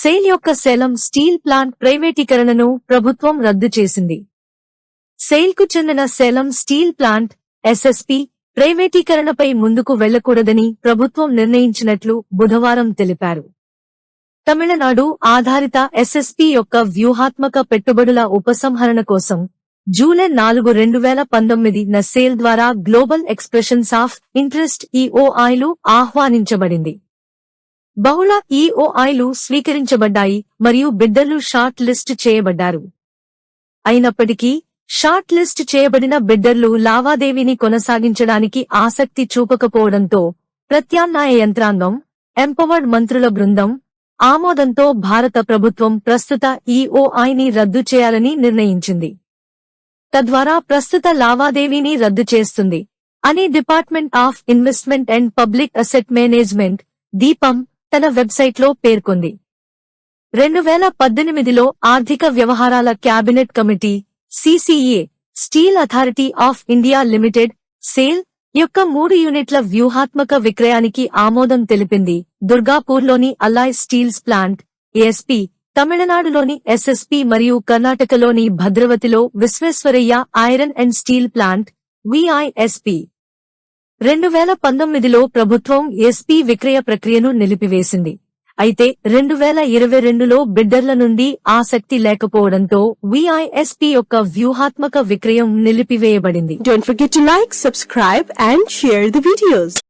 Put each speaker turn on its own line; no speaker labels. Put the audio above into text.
Sale యొక్క Salem steel plant ప్రైవేటీకరణను ప్రభుత్వం రద్దు చేసింది. సేల్కు చెందిన సేలం స్టీల్ ప్లాంట్ ఎస్ఎస్పి ప్రైవేటీకరణపై ముందుకు వెళ్ళకూడదని ప్రభుత్వం నిర్ణయించినట్లు బుధవారం తెలిపారు. తమిళనాడు ఆధారిత ఎస్ఎస్పి యొక్క వ్యూహాత్మక పెట్టుబడుల ఉపసంహరణ కోసం జూలై నాలుగు రెండు వేల పంతొమ్మిది న సేల్ ద్వారా గ్లోబల్ ఎక్స్ప్రెషన్స్ ఆఫ్ ఇంట్రెస్ట్ ఈఓఐలు ఆహ్వానించబడింది. బహుళ ఈఓఐలు స్వీకరించబడ్డాయి మరియు బిడ్డర్లు షార్ట్ లిస్ట్ చేయబడ్డారు. అయినప్పటికీ షార్ట్ లిస్ట్ చేయబడిన బిడ్డర్లు లావాదేవీని కొనసాగించడానికి ఆసక్తి చూపకపోవడంతో ప్రత్యామ్నాయ యంత్రాంగం ఎంపవర్డ్ మంత్రుల బృందం ఆమోదంతో భారత ప్రభుత్వం ప్రస్తుత ఈఓఐని రద్దు చేయాలని నిర్ణయించింది. తద్వారా ప్రస్తుత లావాదేవీని రద్దు చేస్తుంది. అని department of investment and public asset management DIPAM తన వెబ్సైట్లో పేర్కొంది. రెండు వేల పద్దెనిమిదిలో ఆర్థిక వ్యవహారాల cabinet committee CCA steel authority of India limited SAIL యొక్క మూడు యూనిట్ల వ్యూహాత్మక విక్రయానికి ఆమోదం తెలిపింది. దుర్గాపూర్లోని అల్లాయ్ స్టీల్స్ ప్లాంట్ ఏఎస్పీ తమిళనాడులోని ఎస్ఎస్పి మరియు కర్ణాటకలోని భద్రవతిలో Visvesvaraya iron and steel plant VISP. రెండు వేల పంతొమ్మిదిలో ప్రభుత్వం ఎస్పీ విక్రయ ప్రక్రియను నిలిపివేసింది అయితే రెండు వేల ఇరవై రెండులో బిడ్డర్ల నుండి ఆసక్తి లేకపోవడంతో విఐఎస్పీ యొక్క వ్యూహాత్మక విక్రయం నిలిపివేయబడింది
Don't forget to like, subscribe and share the.